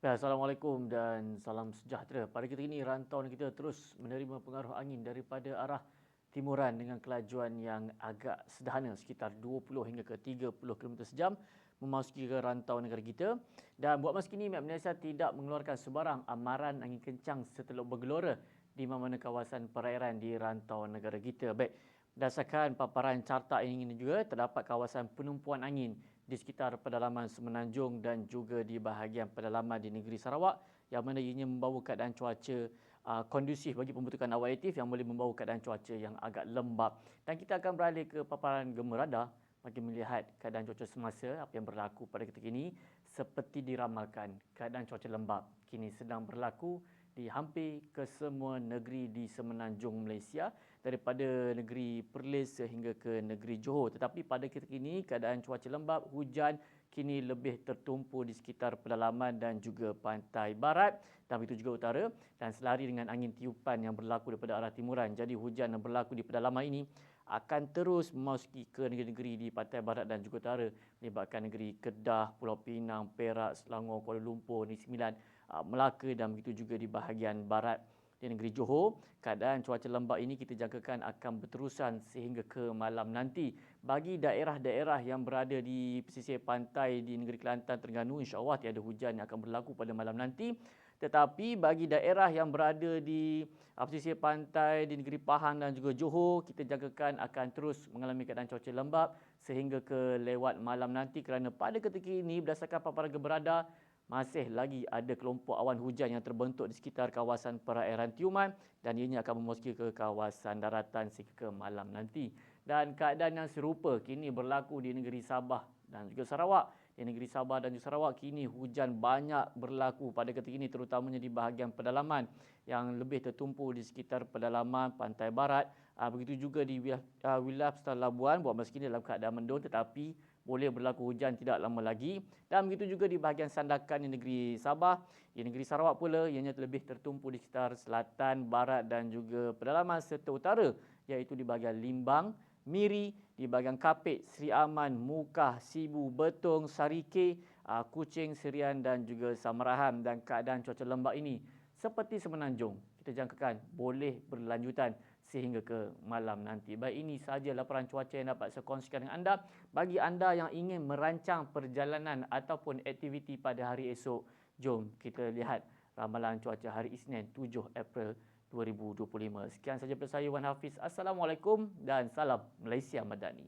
Assalamualaikum dan salam sejahtera. Pada kita ini rantau kita terus menerima pengaruh angin daripada arah timuran dengan kelajuan yang agak sederhana sekitar 20 hingga ke 30 km sejam memasuki ke rantau negara kita. Dan buat masa kini Met Malaysia tidak mengeluarkan sebarang amaran angin kencang seteluk bergelora di mana-mana kawasan perairan di rantau negara kita. Baik, berdasarkan paparan carta ini juga terdapat kawasan penumpuan angin di sekitar pedalaman Semenanjung dan juga di bahagian pedalaman di negeri Sarawak yang mana ianya membawa keadaan cuaca uh, kondusif bagi pembentukan awan aktif yang boleh membawa keadaan cuaca yang agak lembap. Dan kita akan beralih ke paparan gemerada bagi melihat keadaan cuaca semasa apa yang berlaku pada ketika ini seperti diramalkan keadaan cuaca lembap kini sedang berlaku di hampir ke semua negeri di semenanjung Malaysia daripada negeri Perlis sehingga ke negeri Johor. Tetapi pada ketika ini keadaan cuaca lembap, hujan kini lebih tertumpu di sekitar pedalaman dan juga pantai barat dan begitu juga utara dan selari dengan angin tiupan yang berlaku daripada arah timuran. Jadi hujan yang berlaku di pedalaman ini akan terus memasuki ke negeri-negeri di pantai barat dan juga utara melibatkan negeri Kedah, Pulau Pinang, Perak, Selangor, Kuala Lumpur, Negeri Sembilan Melaka dan begitu juga di bahagian barat di negeri Johor. Keadaan cuaca lembap ini kita jangkakan akan berterusan sehingga ke malam nanti. Bagi daerah-daerah yang berada di pesisir pantai di negeri Kelantan, Terengganu, insyaAllah tiada hujan yang akan berlaku pada malam nanti. Tetapi bagi daerah yang berada di pesisir pantai di negeri Pahang dan juga Johor, kita jangkakan akan terus mengalami keadaan cuaca lembap sehingga ke lewat malam nanti kerana pada ketika ini berdasarkan paparan keberada masih lagi ada kelompok awan hujan yang terbentuk di sekitar kawasan perairan Tiuman dan ianya akan memasuki ke kawasan daratan sehingga ke malam nanti. Dan keadaan yang serupa kini berlaku di negeri Sabah dan juga Sarawak. Di negeri Sabah dan juga Sarawak kini hujan banyak berlaku pada ketika ini terutamanya di bahagian pedalaman yang lebih tertumpu di sekitar pedalaman pantai barat. Ah, begitu juga di wilayah, wilayah Labuan buat masa kini dalam keadaan mendung tetapi boleh berlaku hujan tidak lama lagi dan begitu juga di bahagian sandakan di negeri Sabah di negeri Sarawak pula ianya lebih tertumpu di sekitar selatan barat dan juga pedalaman serta utara iaitu di bahagian Limbang Miri di bahagian Kapit Sri Aman Mukah Sibu Betong Sarike ah, Kuching Serian dan juga Samarahan dan keadaan cuaca lembap ini seperti semenanjung kita jangkakan boleh berlanjutan sehingga ke malam nanti. Baik ini sahaja laporan cuaca yang dapat saya kongsikan dengan anda. Bagi anda yang ingin merancang perjalanan ataupun aktiviti pada hari esok, jom kita lihat ramalan cuaca hari Isnin 7 April 2025. Sekian sahaja daripada saya Wan Hafiz. Assalamualaikum dan salam Malaysia Madani.